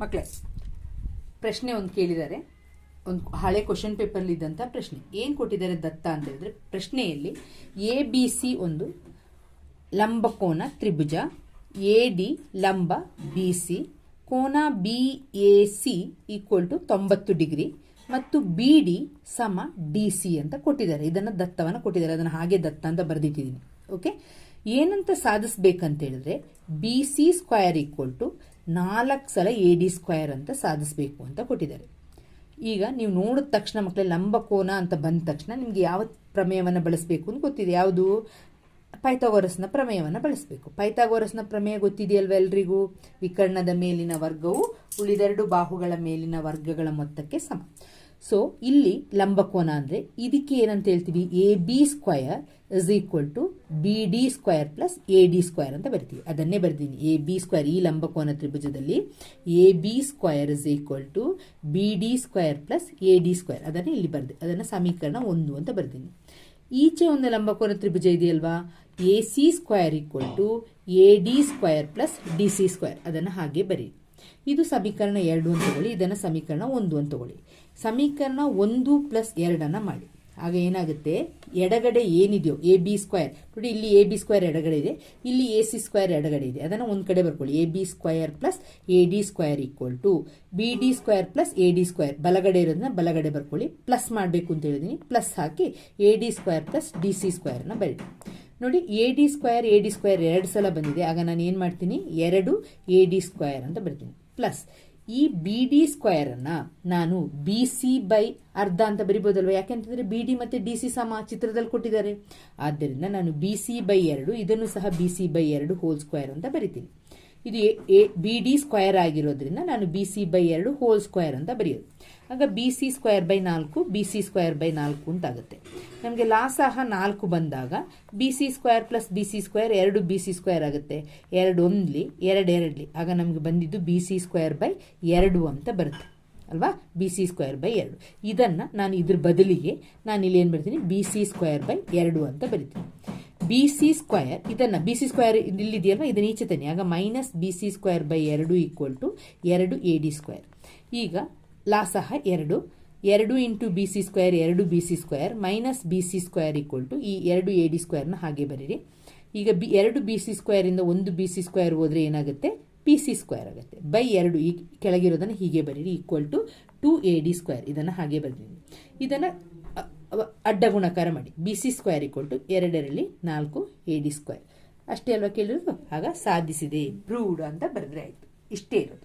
ಮಕ್ಕಳೇ ಪ್ರಶ್ನೆ ಒಂದು ಕೇಳಿದ್ದಾರೆ ಒಂದು ಹಳೆ ಕ್ವಶನ್ ಪೇಪರ್ಲಿ ಇದ್ದಂಥ ಪ್ರಶ್ನೆ. ಏನು ಕೊಟ್ಟಿದ್ದಾರೆ ದತ್ತ ಅಂತ ಹೇಳಿದ್ರೆ, ಪ್ರಶ್ನೆಯಲ್ಲಿ ಎ, ಬಿ, ಸಿ ಒಂದು ಲಂಬಕೋನ ತ್ರಿಭುಜ, ಎ, ಡಿ, ಲಂಬ, ಬಿ, ಸಿ, ಕೋನ B, A, C equal to ತೊಂಬತ್ತು ಡಿಗ್ರಿ ಮತ್ತು ಬಿ, ಡಿ ಸಮ ಡಿ, ಸಿ ಅಂತ ಕೊಟ್ಟಿದ್ದಾರೆ. ಇದನ್ನು ದತ್ತವನ್ನು ಕೊಟ್ಟಿದ್ದಾರೆ. ಅದನ್ನು ಹಾಗೆ ದತ್ತ ಅಂತ ಬರೆದಿಟ್ಟಿದ್ದೀನಿ. ಓಕೆ ಏನಂತ ಸಾಧಿಸ್ಬೇಕಂತೇಳಿದ್ರೆ B C square equal to ನಾಲ್ಕು ಸಲ ಎ ಡಿ ಸ್ಕ್ವಯರ್ ಅಂತ ಸಾಧಿಸಬೇಕು ಅಂತ ಕೊಟ್ಟಿದ್ದಾರೆ. ಈಗ ನೀವು ನೋಡಿದ ತಕ್ಷಣ ಮಕ್ಕಳೇ ಲಂಬಕೋನ ಅಂತ ಬಂದ ತಕ್ಷಣ ನಿಮಗೆ ಯಾವ ಪ್ರಮೇಯವನ್ನು ಬಳಸಬೇಕು ಅಂತ ಗೊತ್ತಿದೆ. ಯಾವುದು? ಪೈಥಾಗೋರಸ್ನ ಪ್ರಮೇಯವನ್ನು ಬಳಸಬೇಕು. ಪೈಥಾಗೋರಸ್ನ ಪ್ರಮೇಯ ಗೊತ್ತಿದೆಯಲ್ವ ಎಲ್ರಿಗೂ? ವಿಕರ್ಣದ ಮೇಲಿನ ವರ್ಗವು ಉಳಿದೆರಡು ಬಾಹುಗಳ ಮೇಲಿನ ವರ್ಗಗಳ ಮೊತ್ತಕ್ಕೆ ಸಮ. ಸೊ ಇಲ್ಲಿ ಲಂಬಕೋನ ಅಂದರೆ ಇದಕ್ಕೆ ಏನಂತ ಹೇಳ್ತೀವಿ? A B square is equal to B D square plus A D square ಅಂತ ಬರ್ತೀವಿ. ಅದನ್ನೇ ಬರ್ತೀನಿ ಎ ಬಿ ಸ್ಕ್ವಯರ್ ಈ ಲಂಬಕೋನ ತ್ರಿಭುಜದಲ್ಲಿ A B square is equal to B D square plus A D square ಅದನ್ನೇ ಇಲ್ಲಿ ಬರ್ದೆ, ಅದನ್ನು ಸಮೀಕರಣ ಒಂದು ಅಂತ ಬರ್ತೀನಿ ಈಚೆ ಒಂದು ಲಂಬಕೋನ ತ್ರಿಭುಜ ಇದೆಯಲ್ವಾ? A C square equal to A D square plus D C square ಅದನ್ನು ಹಾಗೆ ಬರೀ. ಇದು ಸಮೀಕರಣ ಎರಡು ಅಂತ ತಗೊಳ್ಳಿ, ಇದನ್ನು ಸಮೀಕರಣ ಒಂದು ಅಂತ ತಗೊಳ್ಳಿ. ಸಮೀಕರಣ ಒಂದು ಪ್ಲಸ್ ಎರಡನ್ನು ಮಾಡಿ. ಆಗ ಏನಾಗುತ್ತೆ? ಎಡಗಡೆ ಏನಿದೆಯೋ ಎ ಬಿ ಸ್ಕ್ವೇರ್ ನೋಡಿ, ಇಲ್ಲಿ ಎ ಬಿ ಸ್ಕ್ವೈರ್ ಎಡಗಡೆ ಇದೆ, ಇಲ್ಲಿ ಎ ಸಿ ಸ್ಕ್ವೈರ್ ಎಡಗಡೆ ಇದೆ. ಅದನ್ನು ಒಂದು ಕಡೆ ಬರ್ಕೊಳ್ಳಿ. A B square plus A D square equal to B D square plus A D square ಬಲಗಡೆ ಇರೋದನ್ನ ಬಲಗಡೆ ಬರ್ಕೊಳ್ಳಿ. ಪ್ಲಸ್ ಮಾಡಬೇಕು ಅಂತ ಹೇಳಿದೀನಿ. Plus hockey A D square plus D C ಸ್ಕ್ವೇರ್ನ ಬರೀ ನೋಡಿ A D square A D square ಎರಡು ಸಲ ಬಂದಿದೆ. ಆಗ ನಾನು ಏನು ಮಾಡ್ತೀನಿ? ಎರಡು ಎ ಡಿ ಸ್ಕ್ವಯರ್ ಅಂತ ಬರ್ತೀನಿ. ಪ್ಲಸ್ ಈ ಬಿ ಡಿ ಸ್ಕ್ವೇರನ್ನು ನಾನು ಬಿ ಸಿ ಬೈ ಅರ್ಧ ಅಂತ ಬರಿಬೋದಲ್ವ? ಯಾಕೆಂತಂದರೆ ಬಿ ಡಿ ಮತ್ತು ಡಿ ಸಿ ಸಮ ಚಿತ್ರದಲ್ಲಿ ಕೊಟ್ಟಿದ್ದಾರೆ. ಆದ್ದರಿಂದ ನಾನು ಬಿ ಸಿ ಬೈ ಎರಡು, ಇದನ್ನು ಸಹ ಬಿ ಸಿ ಬೈ ಎರಡು ಹೋಲ್ ಸ್ಕ್ವಯರ್ ಅಂತ ಬರಿತೀನಿ. ಇದು ಎ ಬಿ ಡಿ ಸ್ಕ್ವಯರ್ ಆಗಿರೋದ್ರಿಂದ ನಾನು ಬಿ ಸಿ ಬೈ ಎರಡು ಹೋಲ್ ಸ್ಕ್ವಯರ್ ಅಂತ ಬರೆಯೋದು. ಆಗ ಬಿ ಸಿ ಸ್ಕ್ವಯರ್ ಬೈ ನಾಲ್ಕು ಬಿ ಸಿ ಸ್ಕ್ವಯರ್ ಬೈ ನಾಲ್ಕು ಅಂತ ಆಗುತ್ತೆ. ನಮಗೆ ಲಾಸಹ ನಾಲ್ಕು ಬಂದಾಗ B C square plus B C square ಎರಡು ಬಿ ಸಿ ಸ್ಕ್ವೇರ್ ಆಗುತ್ತೆ. ಎರಡು ಒಂದ್ಲಿ, ಎರಡು ಎರಡ್ಲಿ. ಆಗ ನಮಗೆ ಬಂದಿದ್ದು ಬಿ ಸಿ ಸ್ಕ್ವೇರ್ ಬೈ ಎರಡು ಅಂತ ಬರುತ್ತೆ. ಅಲ್ವಾ? ಬಿ ಸಿ ಸ್ಕ್ವೇರ್ ಬೈ ಎರಡು. ಇದನ್ನು ನಾನು ಇದ್ರ ಬದಲಿಗೆ ನಾನು ಇಲ್ಲಿ ಏನು ಬರ್ತೀನಿ? ಬಿ ಸಿ ಸ್ಕ್ವೇರ್ ಬೈ ಎರಡು ಅಂತ ಬರಿತೀನಿ. ಬಿ ಸಿ ಸ್ಕ್ವಯರ್ ಇದನ್ನು ಬಿ ಸಿ ಸ್ಕ್ವಯರ್ ಇಲ್ಲಿದೆಯಲ್ವ? ಇದನ್ನು ಈಚೆ ತನ್ನಿ. ಆಗ minus B C square by ಎರಡು ಈಕ್ವಲ್ ಟು ಎರಡು ಎ ಡಿ ಸ್ಕ್ವಯರ್ ಈಗ ಲಾಸಹ ಎರಡು. ಎರಡು ಇಂಟು ಬಿ ಸಿ ಸ್ಕ್ವೇರ್ ಎರಡು B C square minus B C square equal to ಈ ಎರಡು ಎ ಡಿ ಸ್ಕ್ವೇರ್ನ ಹಾಗೆ ಬರೀರಿ. ಈಗ ಬಿ ಎರಡು ಬಿ ಸಿ ಸ್ಕ್ವೇರಿಂದ ಒಂದು ಬಿ ಸಿ ಸ್ಕ್ವೇರ್ ಹೋದರೆ ಏನಾಗುತ್ತೆ? ಪಿ ಸಿ ಸ್ಕ್ವೇರ್ ಆಗುತ್ತೆ. ಬೈ ಎರಡು ಈ ಕೆಳಗಿರೋದನ್ನು ಹೀಗೆ ಬರೀರಿ equal to two A D square ಇದನ್ನು ಹಾಗೆ ಬರೀರಿ. ಇದನ್ನು ಅಡ್ಡ ಗುಣಕಾರ ಮಾಡಿ. B C square equal to ಎರಡರಲ್ಲಿ ನಾಲ್ಕು ಎ ಡಿ ಸ್ಕ್ವೇರ್ ಅಷ್ಟೇ ಅಲ್ವಾ ಕೇಳಿರೋದು? ಆಗ ಸಾಧಿಸಿದೆ. ಪ್ರೂವ್ಡ್ ಅಂತ ಬರೆದ್ರೆ ಆಯಿತು. ಇಷ್ಟೇ ಇರೋದು.